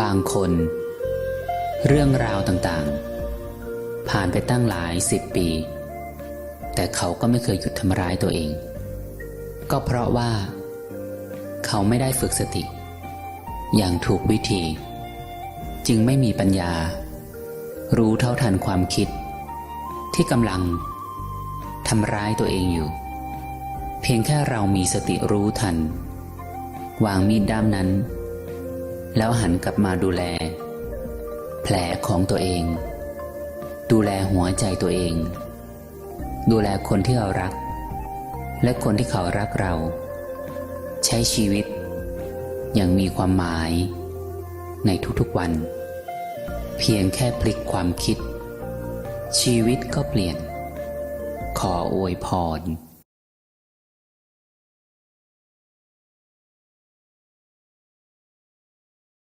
บางคน เรื่องราวต่างๆ ผ่านไปตั้งหลายสิบปี แต่เขาก็ไม่เคยหยุดทำร้ายตัวเอง ก็เพราะว่า เขาไม่ได้ฝึกสติ อย่างถูกวิธี จึงไม่มีปัญญา รู้เท่าทันความคิด ที่กำลังทำร้ายตัวเองอยู่ เพียงแค่เรามีสติรู้ทัน วางมีดด้ามนั้น แล้วหันกลับมาดูแล แผลของตัวเอง ดูแลหัวใจตัวเอง ดูแลคนที่เรารัก และคนที่เขารักเรา ใช้ชีวิต อย่างมีความหมาย ในทุกๆวัน เพียงแค่พลิกความคิด ชีวิตก็เปลี่ยน ขออวยพร